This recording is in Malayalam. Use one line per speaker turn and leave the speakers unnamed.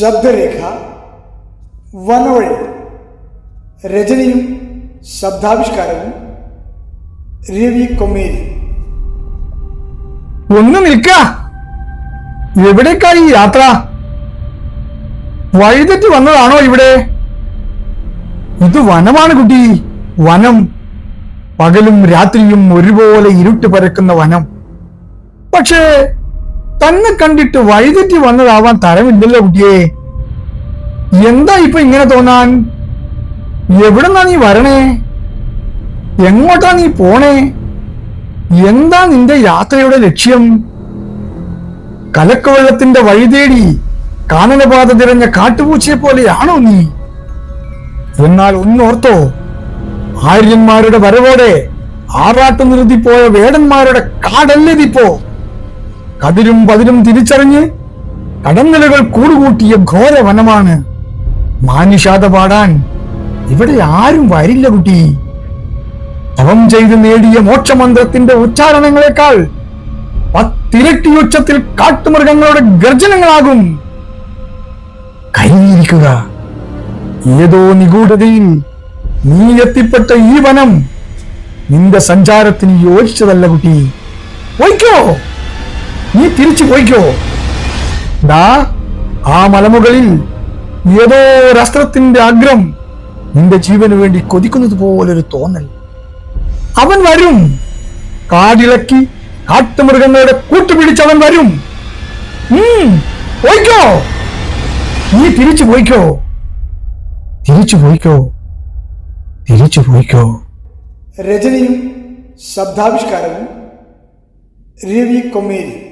ശബ്ദരേഖ വനവഴി രചനയും ശബ്ദാവിഷ്കാരവും രവി കൊമ്മേരി
ഒന്ന് നിൽക്ക. എവിടേക്കാ ഈ യാത്ര? വഴിതെറ്റി വന്നതാണോ ഇവിടെ? ഇത് വനമാണ് കുട്ടി. വനം. പകലും രാത്രിയും ഒരുപോലെ ഇരുട്ട് പരക്കുന്ന വനം. പക്ഷേ തന്നെ കണ്ടിട്ട് വഴിതെറ്റി വന്നതാവാൻ തരമില്ലല്ലോ കുട്ടിയെ. എന്താ ഇപ്പൊ ഇങ്ങനെ തോന്നാൻ? എവിടെന്നാ നീ വരണേ? എങ്ങോട്ടാ നീ പോണേ? എന്താ നിന്റെ യാത്രയുടെ ലക്ഷ്യം? കലക്കവെള്ളത്തിന്റെ വഴി തേടി കാനനപാത തിരഞ്ഞ കാട്ടുപൂച്ചയെ പോലെയാണോ നീ? എന്നാൽ ഒന്നോർത്തോ ആര്യന്മാരുടെ വരവോടെ ആറാട്ടു നിർത്തിപ്പോയ വേടന്മാരുടെ കാടല്ലതിപ്പോ. കതിരും പതിരും തിരിച്ചറിഞ്ഞ് കടന്നലുകൾ കൂടുകൂട്ടിയ ഘോര വനമാണ് മാനുഷാത പാടാൻ ഇവിടെ ആരും വരില്ല കുട്ടി. തവം ചെയ്ത് നേടിയ മോക്ഷമന്ത്രത്തിന്റെ ഉച്ചാരണങ്ങളെക്കാൾ പത്തിരട്ടി ഉച്ചത്തിൽ കാട്ടുമൃഗങ്ങളുടെ ഗർജനങ്ങളാകും. കൈയിരിക്കുക ഏതോ നിഗൂഢതയിൽ നീ എത്തിപ്പെട്ട ഈ വനം നിന്റെ സഞ്ചാരത്തിന് യോജിച്ചതല്ല കുട്ടി. പോയിക്കോ നീ തിരിച്ചു പോയിക്കോ. ദാ ആ മലമുകളിൽ ഏതോ ഒരസ്ത്രത്തിന്റെ അഗ്രം നിന്റെ ജീവന് വേണ്ടി കൊതിക്കുന്നത് പോലൊരു തോന്നൽ. അവൻ വരും. കാടിളക്കി കാട്ടുമൃഗങ്ങളുടെ അവൻ വരും. പോയിക്കോ. നീ തിരിച്ചു പോയിക്കോ. തിരിച്ചു പോയിക്കോ. തിരിച്ചു പോയിക്കോ.
രചനയും ശബ്ദാവിഷ്കാരവും രവി കൊമ്മേരി